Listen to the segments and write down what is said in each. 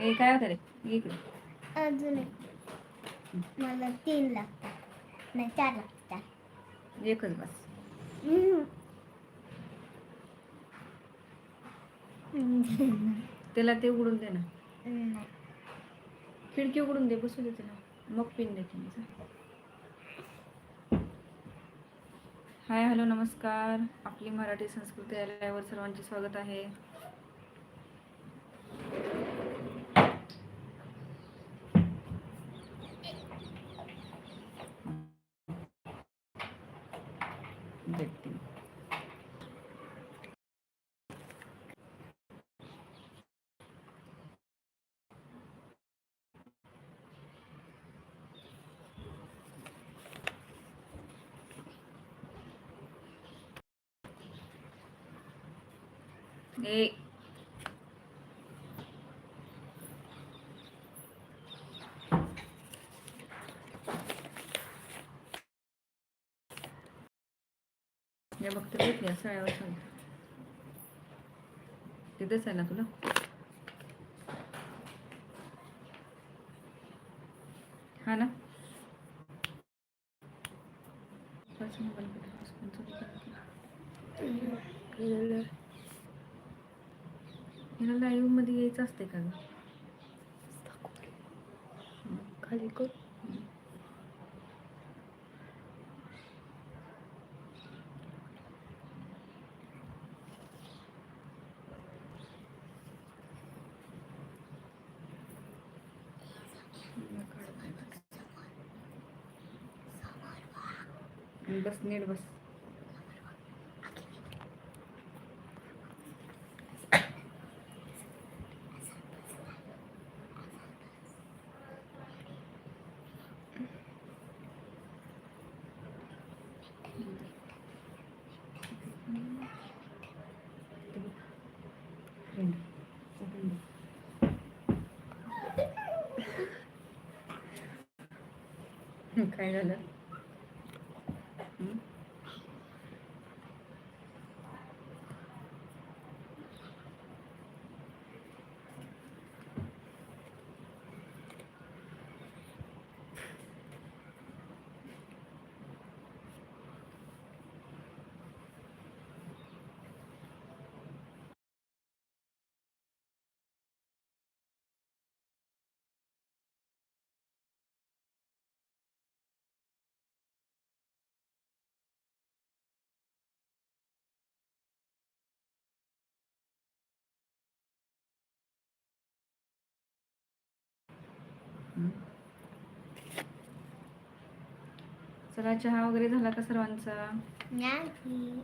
हे काय होतं रे? इकडे. अजून मला तीन लागतात. नाही चार लागतात. एकच बस. त्याला ते उघडून दे ना. खिडकी उघडून दे बसू दे त्याला. मग पिन दे हाय हॅलो नमस्कार. आपली मराठी संस्कृती आल्यावर सर्वांचे स्वागत आहे. ए या बघते भेटली सळ्यावर सांग तिथेच आहे ना तुला हा ना बस मोबाईल हिला लाईव्हमध्ये यायचं असते का खाली कर. बस नीट बस. काय झालं हं? हं? चला चहा वगैरे झाला का सर्वांचा? नाही.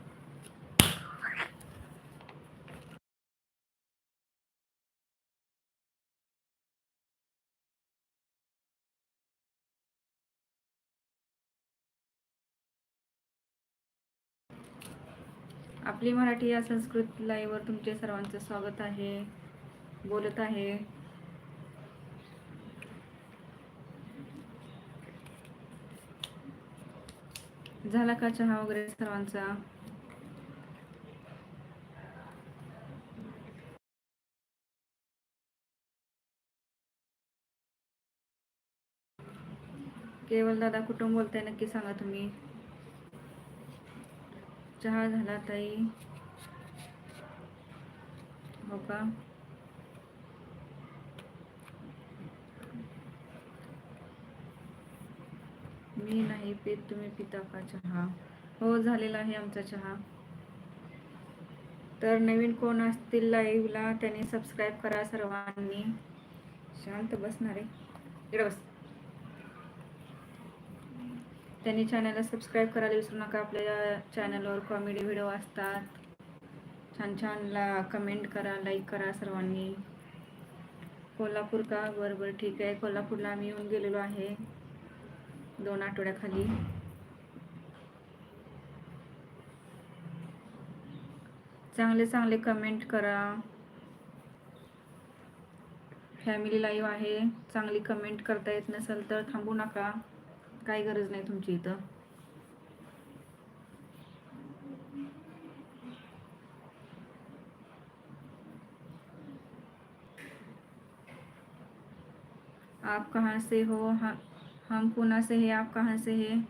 आपली मराठी या संस्कृत लाईव्हवर तुमचे सर्वांचे स्वागत आहे बोलत आहे. झाला का चहा वगैरे सर्वांचा? केवळ दादा कुठून बोलताय नक्की सांगा तुम्ही. चहा झाला ताई. हो का? मी नाही पित तुम्ही पिता का चहा? हो झालेला आहे आमचा चहा. तर नवीन कोण असतील लाईव्हला त्यांनी सबस्क्राईब करा सर्वांनी. शांत बसणारे. इकडे बस. त्यांनी चॅनलला सबस्क्राईब करायला विसरू नका. आपल्या चॅनलवर कॉमेडी व्हिडिओ असतात. छान छान ला कमेंट करा लाईक करा सर्वांनी. कोल्हापूर का? बरं बरं ठीक आहे. कोल्हापूरला आम्ही येऊन गेलेलो आहे. दोन आठवड्याखाली. चांगले चांगले कमेंट करा. फॅमिली लाईव्ह आहे. चांगली कमेंट करता येत नसेल तर थांबू नका. काही गरज नाही तुमची इथं. आप कहाँ से हो? हाँ हम पुणे से है, आप कहाँ से है?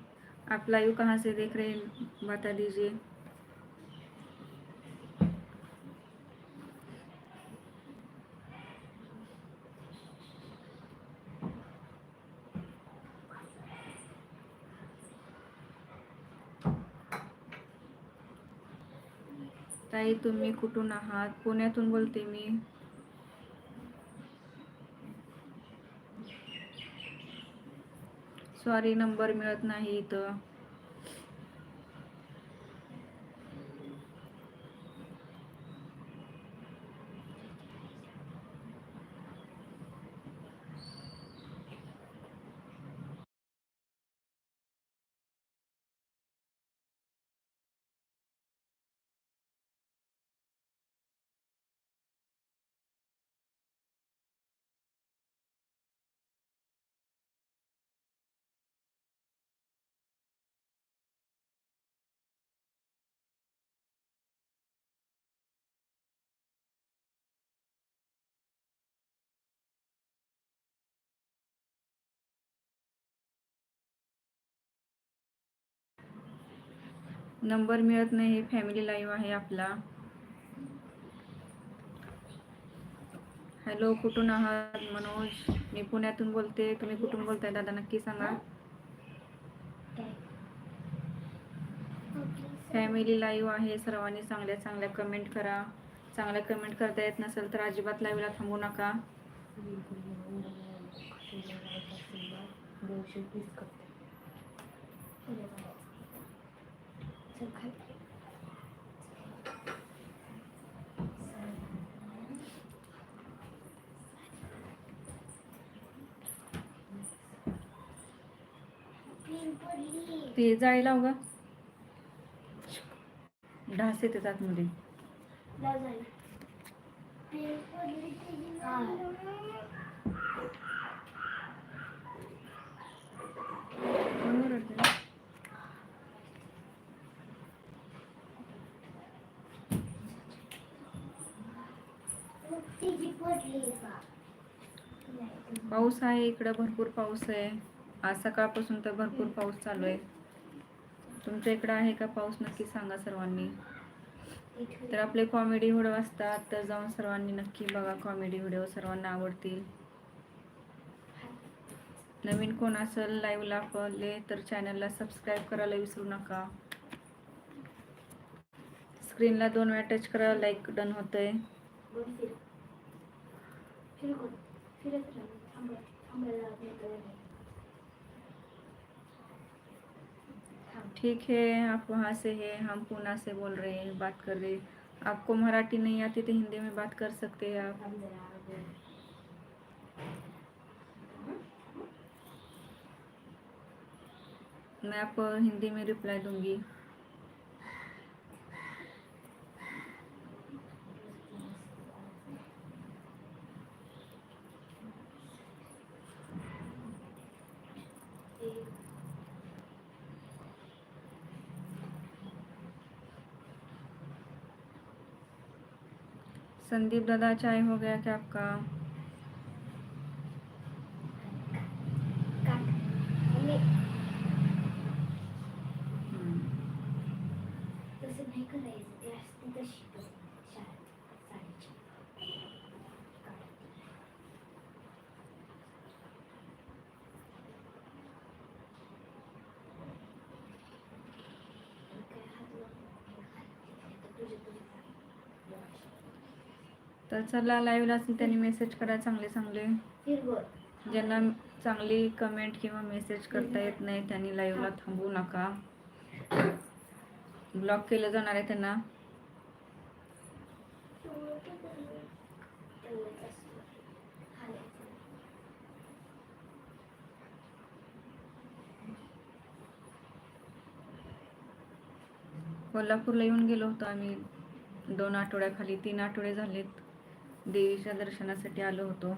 आप लाइव कहाँ से देख रहे हैं? बता दीजिए। ताई, तुम्ही कुठून आहात? पुण्यातून बोलते मी. सॉरी नंबर मिळत नाही इथं. नंबर मिळत नाही फॅमिली लाईव्ह आहे आपला. हॅलो कुठून आहात? मनोज मी पुण्यातून बोलते. तुम्ही कुठून बोलताय दादा? नक्की सांगा. फॅमिली लाईव्ह आहे. सर्वांनी चांगल्या चांगल्या कमेंट करा. चांगल्या कमेंट करता येत नसेल तर अजिबात लाईव्हला थांबू नका. ते जायला उगा ढास येते आतमध्ये पाऊस आहे इकडं भरपूर पाऊस आहे. आज सकाळपासून तर भरपूर पाऊस चालू आहे. तुमच्या इकडं आहे का पाऊस? नक्की सांगा सर्वांनी. तर आपले कॉमेडी व्हिडिओ असतात तर जाऊन सर्वांनी नक्की बघा कॉमेडी व्हिडिओ सर्वांना आवडतील. नवीन कोण असेल लाईव्हला पडले तर चॅनलला सबस्क्राईब करायला विसरू नका. स्क्रीनला दोन वेळा टच करा लाईक डन होतंय. ठीक है, आप वहाँ से हैं, हम पूना से बोल रहे हैं, बात कर रहे हैं। आपको मराठी नहीं आती तो हिंदी में बात कर सकते हैं आप। मैं आपको हिंदी में रिप्लाई दूँगी। संदीप दादा चाय हो गया क्या आपका? हम्म. नाही तर चला लाईव्हला असेल त्यांनी मेसेज करा चांगले चांगले. ज्यांना चांगली कमेंट किंवा मेसेज करता येत नाही त्यांनी लाईव्हला थांबू नका. ब्लॉक केलं जाणार आहे त्यांना. कोल्हापूरला येऊन गेलो होतो आम्ही. दोन आठवड्याखाली तीन आठवडे झालेत. देवीच्या दर्शनासाठी आलो होतो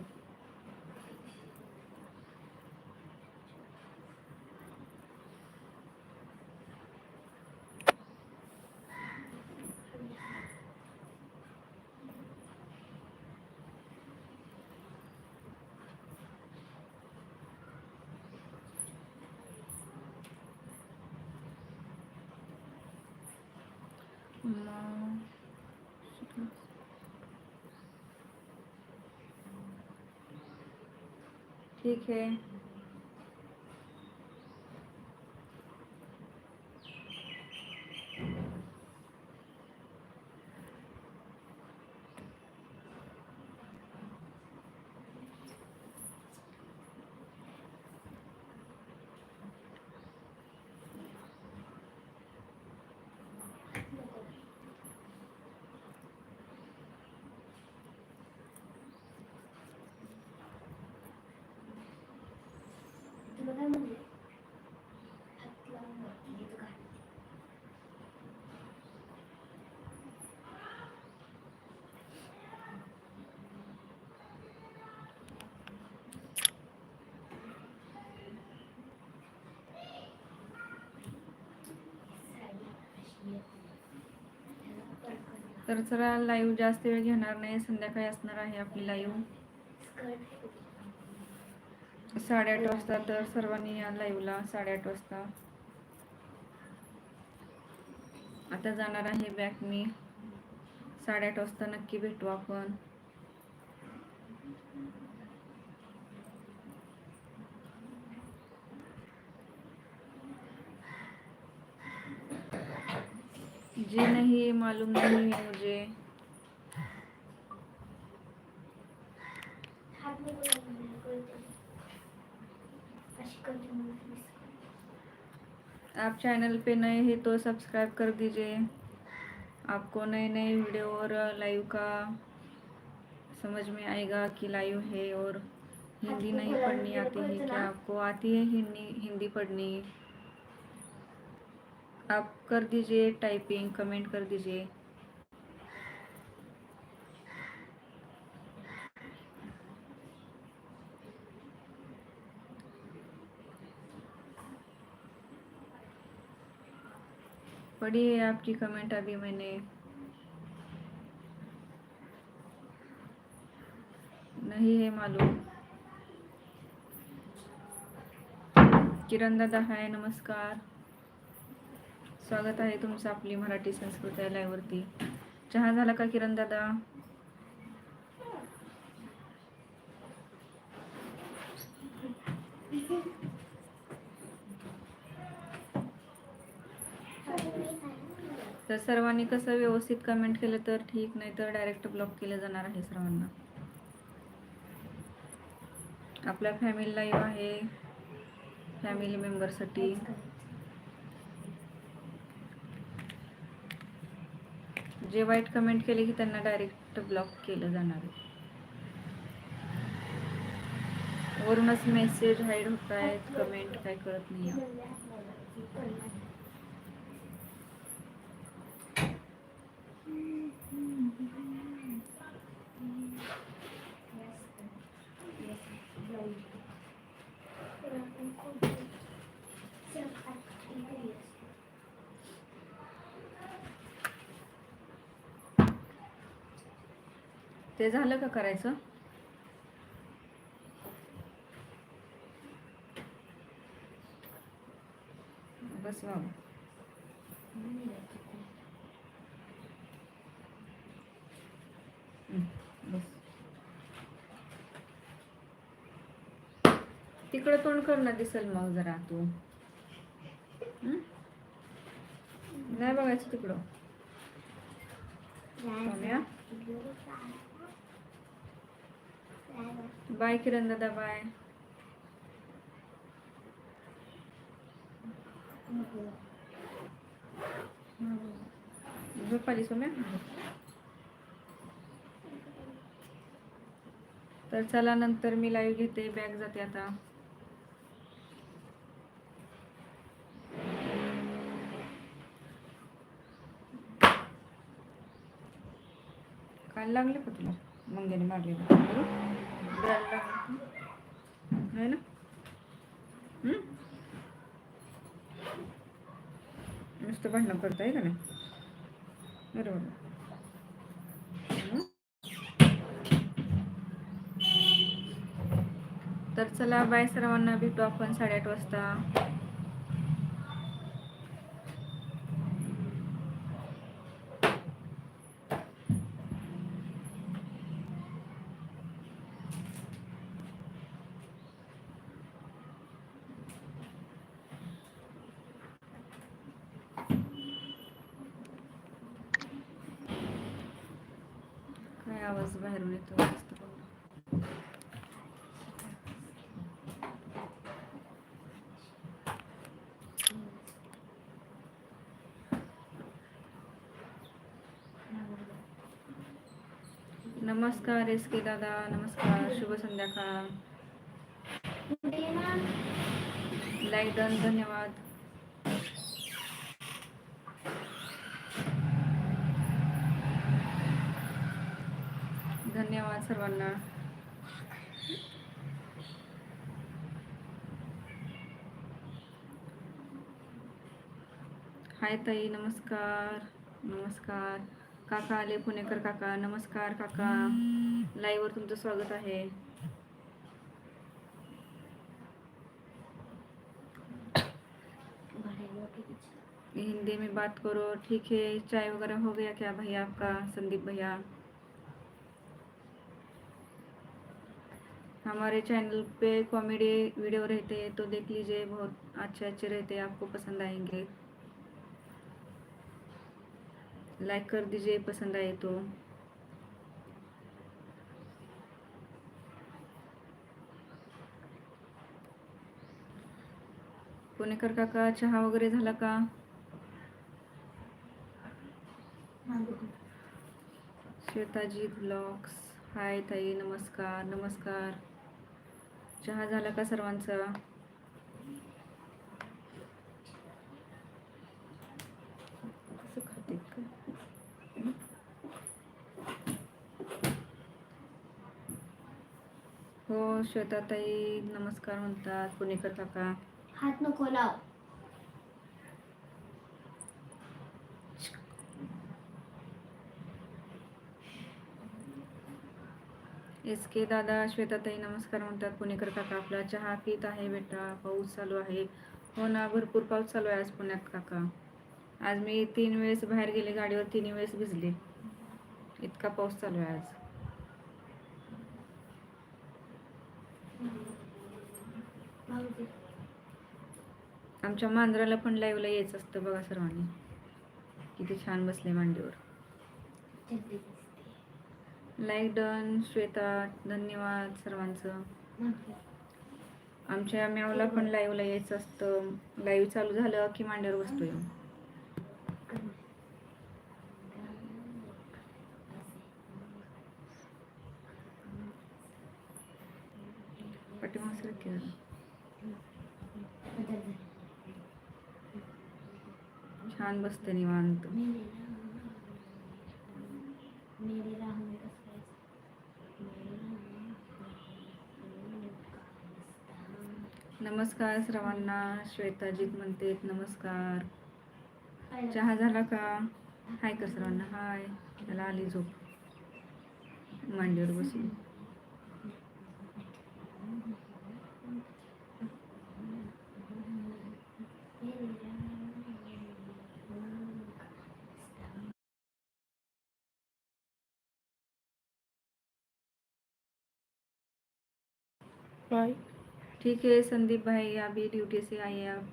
मग ठीक है नको. तुला काय म्हणले हात लावून वरती घे, तू घाल. साडी अशी येते. त्याला पडकन लाव. तर चला लाईव्ह जास्त वेळ घेणार नाही. संध्याकाळी असणार आहे आपली लाईव्ह साडेआठ वाजता तर सर्वांनी या लाईव्हला साडेआठ वाजता. आता जाणार आहे बॅक मी. साडेआठ वाजता नक्की भेटू आपण. जे नहीं, मालूम नहीं है मुझे. आप चैनल पे नए हैं तो सब्सक्राइब कर दीजिए। आपको नए नए वीडियो और लाइव का समझ में आएगा कि लाइव है और हिंदी नहीं पढ़नी आती है क्या? आपको आती है हिंदी हिंदी पढ़नी। आप कर दीजिए टाइपिंग कमेंट कर दीजिए। पढ़ी है आपकी कमेंट अभी मैंने। नहीं है मालूम। किरण दादा है नमस्कार। स्वागत आहे तुमचं आपली मराठी संस्कृती या चहा झाला का किरण दादा? तर सर्वांनी कसं व्यवस्थित कमेंट केलं तर ठीक नाही तर डायरेक्ट ब्लॉक केलं जाणार आहे सर्वांना. आपल्या फॅमिली लाईव्ह आहे. फॅमिली मेंबरसाठी जे वाईट कमेंट केले की त्यांना डायरेक्ट ब्लॉक केलं जाणार आहे. वरूनच मेसेज हाईड होत आहेत कमेंट काय कळत नाही ते झालं का करायचं? बस वा बस. तिकडं तोंड करणं दिसेल दिसल मग जरा तू. नाही बघायचं तिकडं. बाय किरण दादा बाय. झोपाली सोम्या? तर चला नंतर मी लाईव्ह घेते. बॅग जाते आता. काल लागले का तुला? मंग्याने मारलेलं द्यायला ना? नुसतं भांडणं करता आहे का नाही? बरोबर. तर चला बाय सर्वांना भेटू आपण साडेआठ वाजता. आवाज़ बाहेरून येतो नमस्कार एस के दादा नमस्कार शुभ संध्याकाळ लाईक डन धन्यवाद। धन्यवाद सर्वांना. हाय ताई, नमस्कार. नमस्कार. काका आले, पुणेकर काका. नमस्कार काका. लाईव्ह वर तुमचं स्वागत आहे. हिंदी में बात करो. ठीक है चाय वगैरह हो गया क्या भैया आपका? संदीप भैया. हमारे चैनल पे कॉमेडी वीडियो रहते हैं तो देख लीजिए बहुत अच्छे अच्छे रहते हैं आपको पसंद आएंगे। लाइक कर दीजिए पसंद आए तो। पुणेकर काका चहा वगैरे झाला का? श्वेताजी ब्लॉग्स हाय ताई नमस्कार नमस्कार. चहा झाला का सर्वांचा? हो श्वेताताई नमस्कार म्हणतात. पुणेकर काका. हात नको लाव. एस के दादा श्वेताताई नमस्कार म्हणतात. पुणेकर काका आपला चहा पित आहे बेटा. पाऊस चालू आहे. हो ना भरपूर पाऊस चालू आहे आज पुण्यात काका. आज मी तीन वेळेस बाहेर गेले गाडीवर तिन्ही वेळेस भिजले. इतका पाऊस चालू आहे आज. आमच्या मांजराला पण लाईव्हला यायचं असतं बघा सर्वांनी. किती छान बसले मांडीवर. लाईक डन श्वेता धन्यवाद सर्वांचं. आमच्या म्यावला पण लाईव्हला यायचं असतं. लाईव्ह चालू झालं की मांड्यावर बसतो येऊन छान बसते निवांत. नमस्कार सर्वांना. श्वेताजीत म्हणते नमस्कार. चहा झाला का? हाय कर सर्वांना? हाय. त्याला आली झोप. मांडीवर बसून. राम ठीक है संदीप भाई अभी ड्यूटी से आए आप।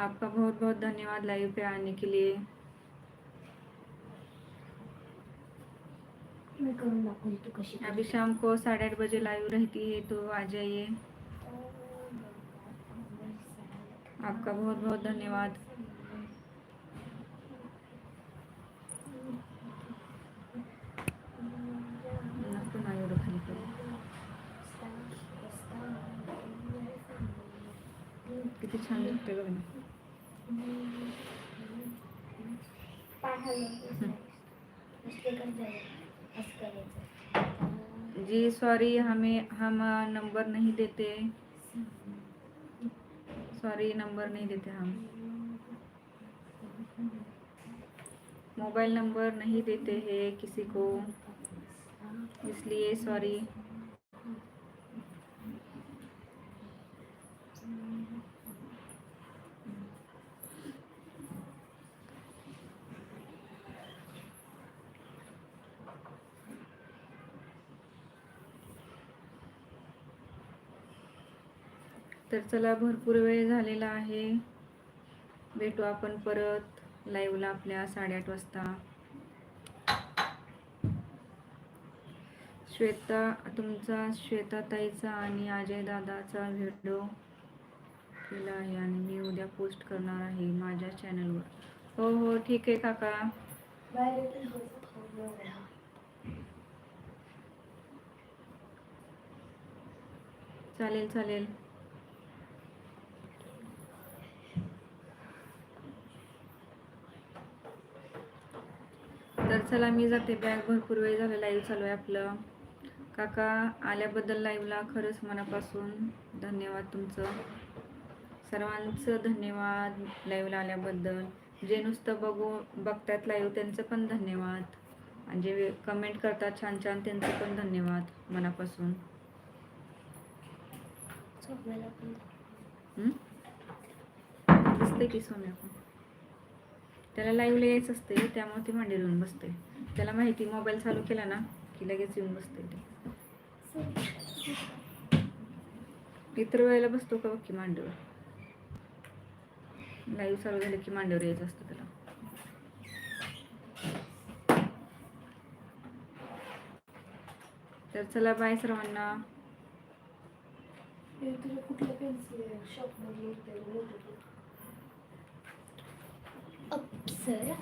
आपका बहुत बहुत धन्यवाद लाइव पे आने के लिए। अभी शाम को साढ़े आठ बजे लाइव रहती है तो आ जाइए। आपका बहुत बहुत धन्यवाद। सॉरी हमें, हम नंबर नहीं देते। सॉरी नंबर नहीं देते हम। मोबाइल नंबर नहीं देते हैं किसी को। इसलिए सॉरी तर चला भरपूर वेळ झालेला आहे. भेटू आपण परत लाईव्हला आपल्या साडेआठ वाजता. श्वेता तुमचा श्वेताताईचा आणि अजय दादाचा व्हिडिओ केला आहे आणि मी उद्या पोस्ट करणार आहे माझ्या चॅनलवर हो हो ठीक आहे काका. चालेल चालेल तर चला मी जाते. बॅग भरपूर वेळ झाला लाईव्ह चालू आहे आपलं. काका आल्याबद्दल लाईव्हला खरंच मनापासून धन्यवाद तुमचं. सर्वांचं धन्यवाद लाईव्हला आल्याबद्दल. जे नुसतं बघू बघतात लाईव्ह त्यांचं पण धन्यवाद. आणि जे कमेंट करतात छान छान त्यांचं पण धन्यवाद मनापासून. झोपायला पण. हं? दिसते की सोम्या पण. त्याला लाईव्हला यायचं असते त्यामुळे ती मांडीवर येऊन बसते त्याला माहिती मोबाईल चालू केला ना की लगेच येऊन बसते ते. इतर वेळेला बसतो का की मांडीवर? लाईव्ह चालू झालं की मांडीवर यायचं असतं त्याला. तर चला बाय सर्वांना. कुठल्या पेन्सिल शॉप ಸರಹಿ